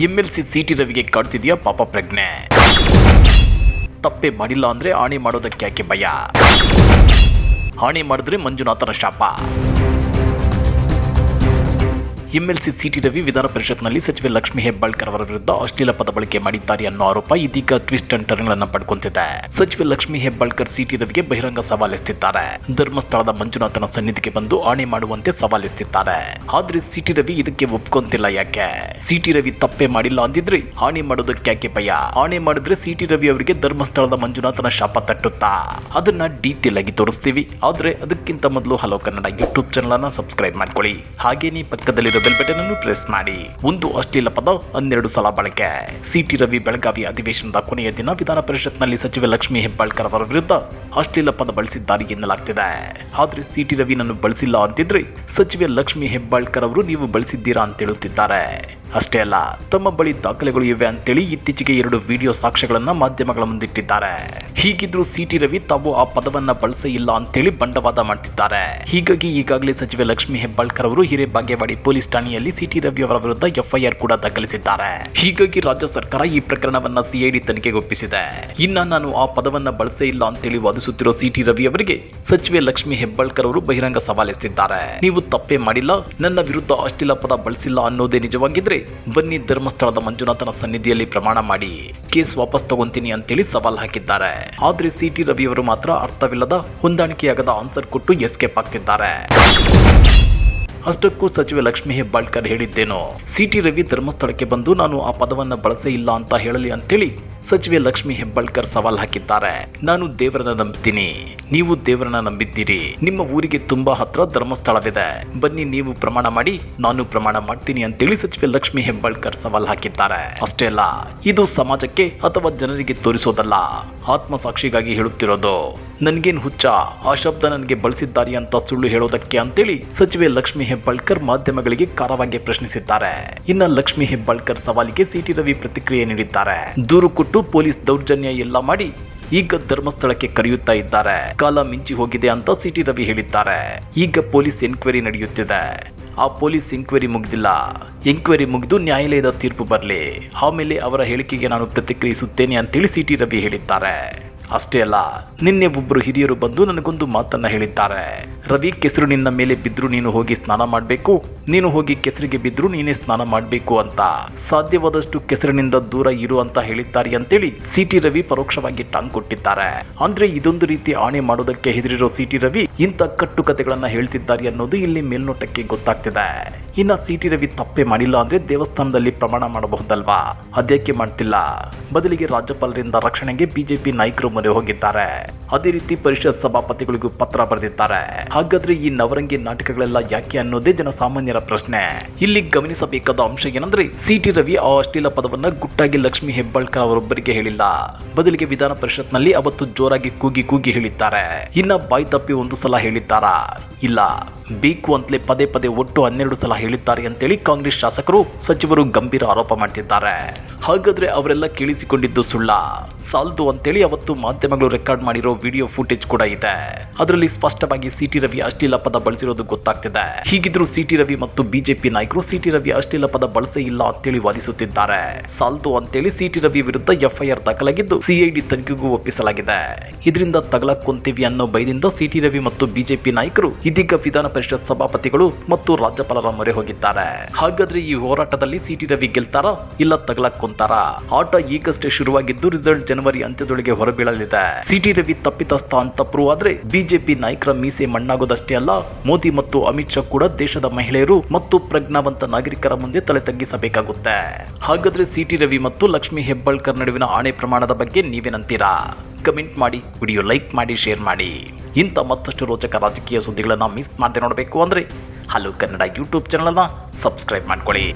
MLC city ರವಿಗೆ ಕಾಡ್ತಿದ್ಯಾ ಪಾಪ ಪ್ರಜ್ಞೆ? ತಪ್ಪೇ ಮಾಡಿಲ್ಲ ಅಂದ್ರೆ ಆಣೆ ಮಾಡೋದಕ್ಕೆ ಯಾಕೆ ಭಯ? ಹಾನಿ ಮಾಡಿದ್ರೆ ಮಂಜುನಾಥನ ಶಾಪ. ಎಂಎಲ್ಸಿ ಸಿಟಿ ರವಿ ವಿಧಾನ ಪರಿಷತ್ನಲ್ಲಿ ಸಚಿವೆ ಲಕ್ಷ್ಮಿ ಹೆಬ್ಬಾಳ್ಕರ್ ಅವರ ವಿರುದ್ಧ ಅಶ್ಲೀಲ ಪದ ಬಳಕೆ ಮಾಡಿದ್ದಾರೆ ಅನ್ನೋ ಆರೋಪ ಇದೀಗ ಟ್ವಿಸ್ಟ್ ಅಂಡ್ ಟರ್ನ್ಗಳನ್ನು ಪಡ್ಕೊಂತಿದೆ. ಸಚಿವೆ ಲಕ್ಷ್ಮಿ ಹೆಬ್ಬಾಳ್ಕರ್ ಸಿಟಿ ರವಿಗೆ ಬಹಿರಂಗ ಸವಾಲೆಸ್ತಿದ್ದಾರೆ ಧರ್ಮಸ್ಥಳದ ಮಂಜುನಾಥನ ಸನ್ನಿಧಿಗೆ ಬಂದು ಆಣೆ ಮಾಡುವಂತೆ ಸವಾಲೆಸ್ತಿದ್ದಾರೆ ಆದ್ರೆ ಸಿಟಿ ರವಿ ಇದಕ್ಕೆ ಒಪ್ಕೊಂತಿಲ್ಲ ಯಾಕೆ? ಸಿಟಿ ರವಿ ತಪ್ಪೆ ಮಾಡಿಲ್ಲ ಅಂದಿದ್ರೆ ಆಣೆ ಮಾಡೋದಕ್ಕೆ ಯಾಕೆ ಭಯ? ಆಣೆ ಮಾಡಿದ್ರೆ ಸಿಟಿ ರವಿ ಅವರಿಗೆ ಧರ್ಮಸ್ಥಳದ ಮಂಜುನಾಥನ ಶಾಪ ತಟ್ಟುತ್ತಾ? ಅದನ್ನ ಡೀಟೇಲ್ ಆಗಿ ತೋರಿಸ್ತೀವಿ. ಆದ್ರೆ ಅದಕ್ಕಿಂತ ಮೊದಲು ಹಲೋ ಕನ್ನಡ ಯೂಟ್ಯೂಬ್ ಚಾನಲ್ ಅನ್ನ ಸಬ್ಸ್ಕ್ರೈಬ್ ಮಾಡ್ಕೊಳ್ಳಿ. ಹಾಗೇನೇ ಪಕ್ಕದಲ್ಲಿರೋ ಬೆಲ್ ಬಟನ್ ಅನ್ನು ಪ್ರೆಸ್ ಮಾಡಿ. ಒಂದು ಅಶ್ಲೀಲ ಪದ, ಹನ್ನೆರಡು ಸಲ ಬಳಕೆ. ಸಿಟಿ ರವಿ ಬೆಳಗಾವಿ ಅಧಿವೇಶನದ ಕೊನೆಯ ದಿನ ವಿಧಾನ ಪರಿಷತ್ನಲ್ಲಿ ಸಚಿವೆ ಲಕ್ಷ್ಮಿ ಹೆಬ್ಬಾಳ್ಕರ್ ಅವರ ವಿರುದ್ಧ ಅಶ್ಲೀಲ ಪದ ಬಳಸಿದ್ದಾರೆ ಎನ್ನಲಾಗ್ತಿದೆ. ಆದ್ರೆ ಸಿಟಿ ರವಿ ನಾನು ಬಳಸಿಲ್ಲ ಅಂತಿದ್ರೆ ಸಚಿವೆ ಲಕ್ಷ್ಮಿ ಹೆಬ್ಬಾಳ್ಕರ್ ಅವರು ನೀವು ಬಳಸಿದ್ದೀರಾ ಅಂತ ಹೇಳುತ್ತಿದ್ದಾರೆ. ಅಷ್ಟೇ ಅಲ್ಲ, ತಮ್ಮ ಬಳಿ ದಾಖಲೆಗಳು ಇವೆ ಅಂತೇಳಿ ಇತ್ತೀಚೆಗೆ ಎರಡು ವಿಡಿಯೋ ಸಾಕ್ಷ್ಯಗಳನ್ನ ಮಾಧ್ಯಮಗಳ ಮುಂದಿಟ್ಟಿದ್ದಾರೆ. ಹೀಗಿದ್ರು ಸಿಟಿ ರವಿ ತಾವು ಆ ಪದವನ್ನ ಬಳಸೇ ಇಲ್ಲ ಅಂತೇಳಿ ಬಂಡವಾದ ಮಾಡ್ತಿದ್ದಾರೆ. ಹೀಗಾಗಿ ಈಗಾಗಲೇ ಸಚಿವೆ ಲಕ್ಷ್ಮಿ ಹೆಬ್ಬಾಳ್ಕರ್ ಅವರು ಹಿರೇಬಾಗೇವಾಡಿ ಪೊಲೀಸ್ ಠಾಣೆಯಲ್ಲಿ ಸಿಟಿ ರವಿ ಅವರ ವಿರುದ್ಧ ಎಫ್ಐಆರ್ ಕೂಡ ದಾಖಲಿಸಿದ್ದಾರೆ. ಹೀಗಾಗಿ ರಾಜ್ಯ ಸರ್ಕಾರ ಈ ಪ್ರಕರಣವನ್ನ ಸಿಐಡಿ ತನಿಖೆಗೆ ಒಪ್ಪಿಸಿದೆ. ಇನ್ನ ನಾನು ಆ ಪದವನ್ನ ಬಳಸೇ ಇಲ್ಲ ಅಂತೇಳಿ ವಾದಿಸುತ್ತಿರೋ ಸಿಟಿ ರವಿ ಅವರಿಗೆ ಸಚಿವೆ ಲಕ್ಷ್ಮಿ ಹೆಬ್ಬಾಳ್ಕರ್ ಅವರು ಬಹಿರಂಗ ಸವಾಲೆಸೆದಿದ್ದಾರೆ ನೀವು ತಪ್ಪೇ ಮಾಡಿಲ್ಲ, ನನ್ನ ವಿರುದ್ಧ ಅಶ್ಲೀಲ ಪದ ಬಳಸಿಲ್ಲ ಅನ್ನೋದೇ ನಿಜವಾಗಿದ್ರೆ ಬನ್ನಿ ಧರ್ಮಸ್ಥಳದ ಮಂಜುನಾಥನ ಸನ್ನಿಧಿಯಲ್ಲಿ ಪ್ರಮಾಣ ಮಾಡಿ, ಕೇಸ್ ವಾಪಸ್ ತಗೊಂತೀನಿ ಅಂತೇಳಿ ಸವಾಲ್ ಹಾಕಿದ್ದಾರೆ. ಆದ್ರೆ ಸಿಟಿ ರವಿ ಅವರು ಮಾತ್ರ ಅರ್ಥವಿಲ್ಲದ ಹೊಂದಾಣಿಕೆಯಾಗದ ಆನ್ಸರ್ ಕೊಟ್ಟು ಎಸ್ಕೇಪ್ ಆಗ್ತಿದ್ದಾರೆ. ಅಷ್ಟಕ್ಕೂ ಸಚಿವೆ ಲಕ್ಷ್ಮಿ ಹೆಬ್ಬಾಳ್ಕರ್ ಹೇಳಿದ್ದೇನು, ಸಿಟಿ ರವಿ ಧರ್ಮಸ್ಥಳಕ್ಕೆ ಬಂದು ನಾನು ಆ ಪದವನ್ನ ಬಳಸೇ ಇಲ್ಲ ಅಂತ ಹೇಳಲಿ ಅಂತೇಳಿ ಸಚಿವೆ ಲಕ್ಷ್ಮಿ ಹೆಬ್ಬಾಳ್ಕರ್ ಸವಾಲ್ ಹಾಕಿದ್ದಾರೆ. ನಾನು ದೇವರನ್ನ ನಂಬ್ತೀನಿ. ನೀವು ದೇವರನ್ನ ನಂಬಿದ್ದೀರಿ. ನಿಮ್ಮ ಊರಿಗೆ ತುಂಬಾ ಹತ್ರ ಧರ್ಮಸ್ಥಳವಿದೆ. ಬನ್ನಿ ನೀವು ಪ್ರಮಾಣ ಮಾಡಿ, ನಾನು ಪ್ರಮಾಣ ಮಾಡ್ತೀನಿ ಅಂತೇಳಿ ಸಚಿವೆ ಲಕ್ಷ್ಮಿ ಹೆಬ್ಬಾಳ್ಕರ್ ಸವಾಲ್ ಹಾಕಿದ್ದಾರೆ. ಅಷ್ಟೇ ಅಲ್ಲ, ಇದು ಸಮಾಜಕ್ಕೆ ಅಥವಾ ಜನರಿಗೆ ತೋರಿಸೋದಲ್ಲ. ಆತ್ಮಸಾಕ್ಷಿಗಾಗಿ ಹೇಳುತ್ತಿರೋದು. ನನ್ಗೇನ್ ಹುಚ್ಚ? ಆ ಶಬ್ದ ನನಗೆ ಬಳಸಿದ್ದಾರೆ ಅಂತ ಸುಳ್ಳು ಹೇಳೋದಕ್ಕೆ ಅಂತೇಳಿ ಸಚಿವೆ ಲಕ್ಷ್ಮಿ ಹೆಬ್ಬಾಳ್ಕರ್ ಮಾಧ್ಯಮಗಳಿಗೆ ಕಾರವಾಗಿ ಪ್ರಶ್ನಿಸಿದ್ದಾರೆ. ಇನ್ನ ಲಕ್ಷ್ಮಿ ಹೆಬ್ಬಾಳ್ಕರ್ ಸವಾಲಿಗೆ ಸಿಟಿ ರವಿ ಪ್ರತಿಕ್ರಿಯೆ ನೀಡಿದ್ದಾರೆ. ದೂರು ಕೊಟ್ಟು ಪೊಲೀಸ್ ದೌರ್ಜನ್ಯ ಎಲ್ಲ ಮಾಡಿ ಈಗ ಧರ್ಮಸ್ಥಳಕ್ಕೆ ಕರೆಯುತ್ತಾ ಇದ್ದಾರೆ. ಕಾಲ ಮಿಂಚಿ ಹೋಗಿದೆ ಅಂತ ಸಿಟಿ ರವಿ ಹೇಳಿದ್ದಾರೆ. ಈಗ ಪೊಲೀಸ್ ಎನ್ಕ್ವೈರಿ ನಡೆಯುತ್ತಿದೆ. ಆ ಪೊಲೀಸ್ ಎಂಕ್ವೈರಿ ಮುಗ್ದಿಲ್ಲ. ಎಂಕ್ವೈರಿ ಮುಗಿದು ನ್ಯಾಯಾಲಯದ ತೀರ್ಪು ಬರಲಿ. ಆಮೇಲೆ ಅವರ ಹೇಳಿಕೆಗೆ ನಾನು ಪ್ರತಿಕ್ರಿಯಿಸುತ್ತೇನೆ ಅಂತೇಳಿ ಸಿಟಿ ರವಿ ಹೇಳಿದ್ದಾರೆ. ಅಷ್ಟೇ ಅಲ್ಲ, ನಿನ್ನೆ ಒಬ್ಬರು ಹಿರಿಯರು ಬಂದು ನನಗೊಂದು ಮಾತನ್ನ ಹೇಳಿದ್ದಾರೆ. ರವಿ, ಕೆಸರು ನಿನ್ನ ಮೇಲೆ ಬಿದ್ರು ನೀನು ಹೋಗಿ ಸ್ನಾನ ಮಾಡಬೇಕು, ನೀನು ಹೋಗಿ ಕೆಸರಿಗೆ ಬಿದ್ರು ನೀನೇ ಸ್ನಾನ ಮಾಡಬೇಕು ಅಂತ. ಸಾಧ್ಯವಾದಷ್ಟು ಕೆಸರಿನಿಂದ ದೂರ ಇರು ಅಂತ ಹೇಳಿದ್ದಾರೆ ಅಂತೇಳಿ ಸಿಟಿ ರವಿ ಪರೋಕ್ಷವಾಗಿ ಟಾಂಗ್ ಕೊಟ್ಟಿದ್ದಾರೆ. ಅಂದ್ರೆ ಇದೊಂದು ರೀತಿ ಆಣೆ ಮಾಡೋದಕ್ಕೆ ಹೆದರಿರೋ ಸಿಟಿ ರವಿ ಇಂಥ ಕಟ್ಟುಕತೆಗಳನ್ನ ಹೇಳ್ತಿದ್ದಾರೆ ಅನ್ನೋದು ಇಲ್ಲಿ ಮೇಲ್ನೋಟಕ್ಕೆ ಗೊತ್ತಾಗ್ತಿದೆ. ಇನ್ನ ಸಿಟಿ ರವಿ ತಪ್ಪೆ ಮಾಡಿಲ್ಲ ಅಂದ್ರೆ ದೇವಸ್ಥಾನದಲ್ಲಿ ಪ್ರಮಾಣ ಮಾಡಬಹುದಲ್ವಾ? ಅದ್ಯಾಕೆ ಮಾಡ್ತಿಲ್ಲ? ಬದಲಿಗೆ ರಾಜ್ಯಪಾಲರಿಂದ ರಕ್ಷಣೆಗೆ ಬಿಜೆಪಿ ನಾಯಕರು ಮೊರೆ ಹೋಗಿದ್ದಾರೆ. ಅದೇ ರೀತಿ ಪರಿಷತ್ ಸಭಾಪತಿಗಳಿಗೂ ಪತ್ರ ಬರೆದಿದ್ದಾರೆ. ಹಾಗಾದ್ರೆ ಈ ನವರಂಗಿ ನಾಟಕಗಳೆಲ್ಲ ಯಾಕೆ ಅನ್ನೋದೇ ಜನಸಾಮಾನ್ಯರ ಪ್ರಶ್ನೆ. ಇಲ್ಲಿ ಗಮನಿಸಬೇಕಾದ ಅಂಶ ಏನಂದ್ರೆ ಸಿಟಿ ರವಿ ಆ ಅಶ್ಲೀಲ ಪದವನ್ನ ಗುಟ್ಟಾಗಿ ಲಕ್ಷ್ಮಿ ಹೆಬ್ಬಾಳ್ಕರ್ ಅವರೊಬ್ಬರಿಗೆ ಹೇಳಿಲ್ಲ. ಬದಲಿಗೆ ವಿಧಾನ ಪರಿಷತ್ನಲ್ಲಿ ಅವತ್ತು ಜೋರಾಗಿ ಕೂಗಿ ಕೂಗಿ ಹೇಳಿದ್ದಾರೆ. ಇನ್ನ ಬಾಯಿ ತಪ್ಪಿ ಒಂದು ಸಲ ಹೇಳಿದ್ದಾರಾ? ಇಲ್ಲ. ಬೇಕು ಅಂತಲೇ ಪದೇ ಪದೇ ಒಟ್ಟು ಹನ್ನೆರಡು ಸಲ ಹೇಳಿದ್ದಾರೆ ಅಂತೇಳಿ ಕಾಂಗ್ರೆಸ್ ಶಾಸಕರು ಸಚಿವರು ಗಂಭೀರ ಆರೋಪ ಮಾಡ್ತಿದ್ದಾರೆ. ಹಾಗಾದ್ರೆ ಅವರೆಲ್ಲ ಕೇಳಿಸಿಕೊಂಡಿದ್ದು ಸುಳ್ಳ. ಸಾಲ್ದು ಅಂತೇಳಿ ಅವತ್ತು ಮಾಧ್ಯಮಗಳು ರೆಕಾರ್ಡ್ ಮಾಡಿರೋ ವಿಡಿಯೋ ಫುಟೇಜ್ ಕೂಡ ಇದೆ. ಅದರಲ್ಲಿ ಸ್ಪಷ್ಟವಾಗಿ ಸಿಟಿ ರವಿ ಅಶ್ಲೀಲ ಪದ ಬಳಸಿರೋದು ಗೊತ್ತಾಗ್ತಿದೆ. ಹೀಗಿದ್ರು ಸಿಟಿ ರವಿ ಮತ್ತು ಬಿಜೆಪಿ ನಾಯಕರು ಸಿಟಿ ರವಿ ಅಶ್ಲೀಲ ಪದ ಬಳಸೇ ಇಲ್ಲ ಅಂತೇಳಿ ವಾದಿಸುತ್ತಿದ್ದಾರೆ. ಸಾಲ್ದು ಅಂತೇಳಿ ಸಿಟಿ ರವಿ ವಿರುದ್ಧ ಎಫ್ಐಆರ್ ದಾಖಲಾಗಿದ್ದು ಸಿಐಡಿ ತನಿಖೆಗೂ ಒಪ್ಪಿಸಲಾಗಿದೆ. ಇದರಿಂದ ತಗಲಕ್ಕೊಂತೀವಿ ಅನ್ನೋ ಭಯದಿಂದ ಸಿಟಿ ರವಿ ಮತ್ತು ಬಿಜೆಪಿ ನಾಯಕರು ಇದೀಗ ವಿಧಾನ ಪರಿಷತ್ ಸಭಾಪತಿಗಳು ಮತ್ತು ರಾಜ್ಯಪಾಲರ ಮೊರೆ ಹೋಗಿದ್ದಾರೆ. ಹಾಗಾದ್ರೆ ಈ ಹೋರಾಟದಲ್ಲಿ ಸಿಟಿ ರವಿ ಗೆಲ್ತಾರಾ ಇಲ್ಲ ತಗಲಕ್ಕೊಂತಾರ? ಆಟ ಈಗಷ್ಟೇ ಶುರುವಾಗಿದ್ದು ರಿಸಲ್ಟ್ ಜನವರಿ ಅಂತ್ಯದೊಳಗೆ ಹೊರಬೀಳಲಿದೆ. ಸಿಟಿ ರವಿ ತಪ್ಪಿತಸ್ಥ ಅಂತ ಪ್ರೂವ್ ಆದ್ರೆ ಬಿಜೆಪಿ ನಾಯಕರ ಮೀಸೆ ಮಣ್ಣಾಗೋದಷ್ಟೇ ಅಲ್ಲ, ಮೋದಿ ಮತ್ತು ಅಮಿತ್ ಶಾ ಕೂಡ ದೇಶದ ಮಹಿಳೆಯರು ಮತ್ತು ಪ್ರಜ್ಞಾವಂತ ನಾಗರಿಕರ ಮುಂದೆ ತಲೆ ತಗ್ಗಿಸಬೇಕಾಗುತ್ತೆ. ಹಾಗಾದ್ರೆ ಸಿಟಿ ರವಿ ಮತ್ತು ಲಕ್ಷ್ಮಿ ಹೆಬ್ಬಾಳ್ಕರ್ ನಡುವಿನ ಆಣೆ ಪ್ರಮಾಣದ ಬಗ್ಗೆ ನೀವೇನಂತೀರಾ? ಕಮೆಂಟ್ ಮಾಡಿ, ವಿಡಿಯೋ ಲೈಕ್ ಮಾಡಿ, ಶೇರ್ ಮಾಡಿ. ಇಂಥ ಮತ್ತಷ್ಟು ರೋಚಕ ರಾಜಕೀಯ ಸುದ್ದಿಗಳನ್ನು ಮಿಸ್ ಮಾಡದೆ ನೋಡಬೇಕು ಅಂದರೆ, ಹಲೋ ಕನ್ನಡ ಯೂಟ್ಯೂಬ್ ಚಾನಲನ್ನು ಸಬ್ಸ್ಕ್ರೈಬ್ ಮಾಡ್ಕೊಳ್ಳಿ.